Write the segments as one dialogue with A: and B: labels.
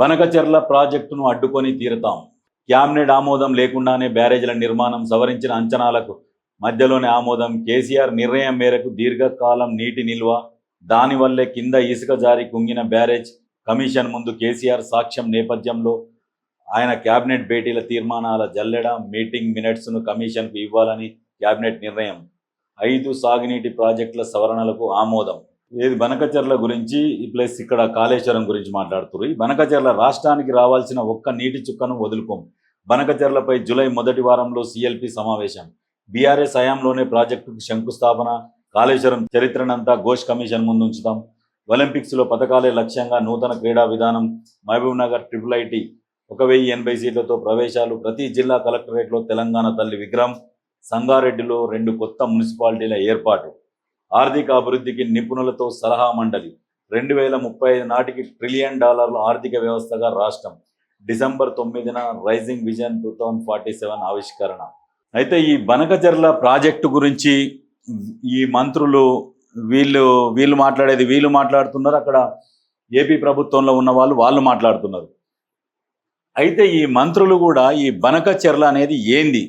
A: బనకచెర్ల ప్రాజెక్టును అడ్డుకొని తీరుతాం. క్యాబినెట్ ఆమోదం లేకుండానే బ్యారేజీల నిర్మాణం సవరించిన అంచనాలకు మధ్యలోనే ఆమోదం కేసీఆర్ నిర్ణయం మేరకు దీర్ఘకాలం నీటి నిల్వ దానివల్లే కింద ఇసుక జారి కుంగిన బ్యారేజ్ కమిషన్ ముందు కేసీఆర్ సాక్ష్యం నేపథ్యంలో ఆయన క్యాబినెట్ భేటీల తీర్మానాల జల్లెడ మీటింగ్ మినిట్స్ను కమిషన్కు ఇవ్వాలని క్యాబినెట్ నిర్ణయం. ఐదు సాగునీటి ప్రాజెక్టుల సవరణలకు ఆమోదం. ఇది బనకచర్ల గురించి ప్లస్ ఇక్కడ కాళేశ్వరం గురించి మాట్లాడుతున్నారు ఈ బనకచర్ల రాష్ట్రానికి రావాల్సిన ఒక్క నీటి చుక్కను వదులుకోం బనకచర్లపై జూలై మొదటి వారంలో సిఎల్పి సమావేశం. బీఆర్ఎస్ హయాంలోనే ప్రాజెక్టుకు శంకుస్థాపన కాళేశ్వరం చరిత్రనంతా ఘోష్ కమిషన్ ముందు ఉంచుతాం ఒలింపిక్స్లో పథకాలే లక్ష్యంగా నూతన క్రీడా విధానం మహబూబ్ నగర్ ట్రిపుల్ ఐటీ ఒక వెయ్యి ఎనభై సీట్లతో ప్రవేశాలు ప్రతి జిల్లా కలెక్టరేట్లో తెలంగాణ తల్లి విగ్రహం సంగారెడ్డిలో రెండు కొత్త మున్సిపాలిటీల ఏర్పాటు. ఆర్థిక అభివృద్ధికి నిపుణులతో సలహా మండలి. రెండు వేల ముప్పై ఐదు నాటికి ట్రిలియన్ డాలర్ల ఆర్థిక వ్యవస్థగా రాష్ట్రం. డిసెంబర్ తొమ్మిదిన rising vision two thousand forty seven ఆవిష్కరణ. అయితే ఈ బనకచెర్ల ప్రాజెక్టు గురించి ఈ మంత్రులు వీళ్ళు వీళ్ళు మాట్లాడేది వీళ్ళు మాట్లాడుతున్నారు. అక్కడ ఏపీ ప్రభుత్వంలో ఉన్న వాళ్ళు వాళ్ళు మాట్లాడుతున్నారు. అయితే ఈ మంత్రులు కూడా ఈ బనకచెర్ల అనేది ఏంది?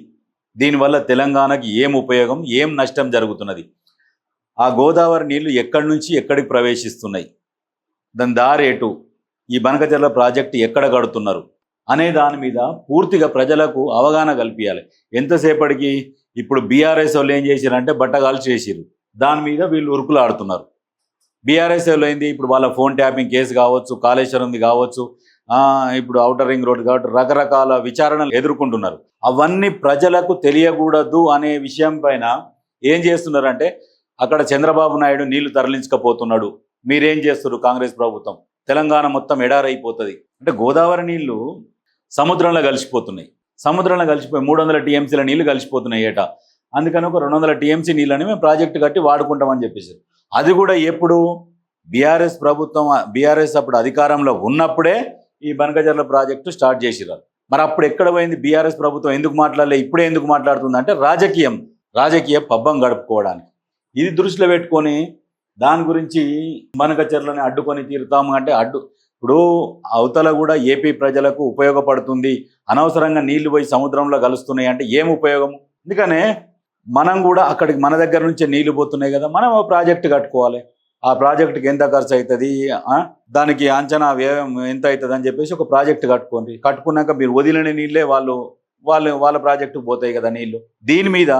A: దీనివల్ల తెలంగాణకి ఏం ఉపయోగం? ఏం నష్టం జరుగుతున్నది? ఆ గోదావరి నీళ్ళు ఎక్కడి నుంచి ఎక్కడికి ప్రవేశిస్తున్నాయి? దాని దారేటు ఈ బనకచెర్ల ప్రాజెక్టు ఎక్కడ కడుతున్నారు? అనే దాని మీద పూర్తిగా ప్రజలకు అవగాహన కల్పించాలి ఎంతసేపటికి? ఇప్పుడు బీఆర్ఎస్ వాళ్ళు ఏం చేశారంటే బట్టగాలు చేసిరు దాని మీద వీళ్ళు ఉరుకులాడుతున్నారు. బీఆర్ఎస్ వాళ్ళు ఏంది? ఇప్పుడు వాళ్ళ ఫోన్ ట్యాపింగ్ కేసు కావచ్చు కాళేశ్వరంది కావచ్చు ఇప్పుడు ఔటర్ రింగ్ రోడ్ కాబట్టి రకరకాల విచారణలు ఎదుర్కొంటున్నారు. అవన్నీ ప్రజలకు తెలియకూడదు అనే విషయం పైన ఏం చేస్తున్నారంటే అక్కడ చంద్రబాబు నాయుడు నీళ్ళు తరలించకపోతున్నాడు. మీరేం చేస్తారు కాంగ్రెస్ ప్రభుత్వం? తెలంగాణ మొత్తం ఎడారైపోతుంది. అంటే గోదావరి నీళ్ళు సముద్రంలో కలిసిపోతున్నాయి. సముద్రంలో కలిసిపోయి మూడు వందల టీఎంసీల నీళ్ళు కలిసిపోతున్నాయి ఏటా. అందుకని ఒక రెండు వందల టీఎంసీ నీళ్ళని మేము ప్రాజెక్టు కట్టి వాడుకుంటామని చెప్పేసి. అది కూడా ఎప్పుడు? బీఆర్ఎస్ ప్రభుత్వం బీఆర్ఎస్ అప్పుడు అధికారంలో ఉన్నప్పుడే ఈ బనకజర్ల ప్రాజెక్టు స్టార్ట్ చేసిరారు. మరి అప్పుడు ఎక్కడ పోయింది? బీఆర్ఎస్ ప్రభుత్వం ఎందుకు మాట్లాడలే? ఇప్పుడే ఎందుకు మాట్లాడుతుంది అంటే రాజకీయం రాజకీయ పబ్బం గడుపుకోవడానికి. ఇది దృష్టిలో పెట్టుకొని దాని గురించి బనకచెర్లని అడ్డుకొని తీరుతాము అంటే అడ్డు. ఇప్పుడు అవతల కూడా ఏపీ ప్రజలకు ఉపయోగపడుతుంది. అనవసరంగా నీళ్ళు పోయి సముద్రంలో కలుస్తున్నాయి అంటే ఏం ఉపయోగం అందుకనే మనం కూడా అక్కడికి మన దగ్గర నుంచే నీళ్ళు పోతున్నాయి కదా మనం ప్రాజెక్ట్ కట్టుకోవాలి. ఆ ప్రాజెక్టుకి ఎంత ఖర్చు అవుతుంది దానికి అంచనా వ్యయం ఎంత అవుతుంది అని చెప్పేసి ఒక ప్రాజెక్ట్ కట్టుకోండి. కట్టుకున్నాక మీరు వదిలిన నీళ్ళే వాళ్ళు వాళ్ళు వాళ్ళ ప్రాజెక్టుకు పోతాయి కదా నీళ్ళు దీని మీద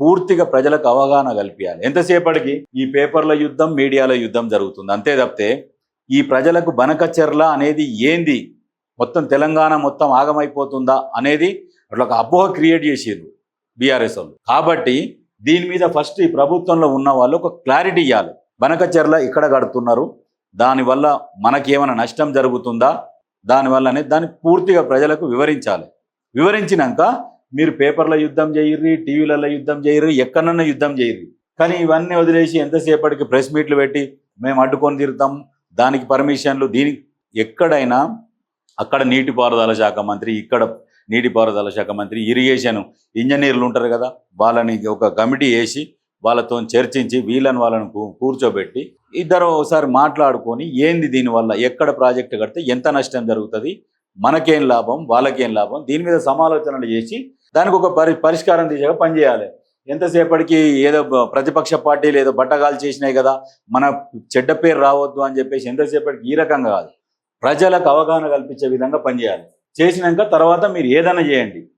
A: పూర్తిగా ప్రజలకు అవగాహన కల్పించాలి ఎంతసేపటికి? ఈ పేపర్ల యుద్ధం మీడియాల యుద్ధం జరుగుతుంది. అంతే తప్పితే ఈ ప్రజలకు బనకచెర్ల అనేది ఏంది? మొత్తం తెలంగాణ మొత్తం ఆగమైపోతుందా? అనేది అట్లా ఒక అపోహ క్రియేట్ చేసారు బీఆర్ఎస్ వాళ్ళు. కాబట్టి దీని మీద ఫస్ట్ ఈ ప్రభుత్వంలో ఉన్న వాళ్ళు ఒక క్లారిటీ ఇవ్వాలి బనకచెర్ల ఇక్కడ కడుతున్నారు. దానివల్ల మనకేమైనా నష్టం జరుగుతుందా? దానివల్ల అనేది దాన్ని పూర్తిగా ప్రజలకు వివరించాలి. వివరించినాక మీరు పేపర్ల యుద్ధం చేయర్రి టీవీలలో యుద్ధం చేయరు ఎక్కడన్నా యుద్ధం చేయర్రి. కానీ ఇవన్నీ వదిలేసి ఎంతసేపటికి ప్రెస్ మీట్లు పెట్టి మేము అడ్డుకొని తిరుగుతాం దానికి పర్మిషన్లు దీనికి ఎక్కడైనా అక్కడ నీటిపారుదల శాఖ మంత్రి ఇక్కడ నీటిపారుదల శాఖ మంత్రి ఇరిగేషన్ ఇంజనీర్లు ఉంటారు కదా వాళ్ళని ఒక కమిటీ వేసి వాళ్ళతో చర్చించి వీళ్ళని వాళ్ళని కూర్చోబెట్టి ఇద్దరు ఒకసారి మాట్లాడుకొని ఏంది దీనివల్ల ఎక్కడ ప్రాజెక్టు కడితే ఎంత నష్టం జరుగుతుంది మనకేం లాభం వాళ్ళకేం లాభం దీని మీద సమాలోచనలు చేసి దానికి ఒక పరి పరిష్కారం దిశగా పనిచేయాలి. ఎంతసేపటికి ఏదో ప్రతిపక్ష పార్టీలు ఏదో బట్టగాలు చేసినాయి కదా మన చెడ్డ పేరు రావద్దు అని చెప్పేసి ఎంతసేపటికి ఈ రకంగా కాదు. ప్రజలకు అవగాహన కల్పించే విధంగా పనిచేయాలి. చేసినాక తర్వాత మీరు ఏదైనా చేయండి.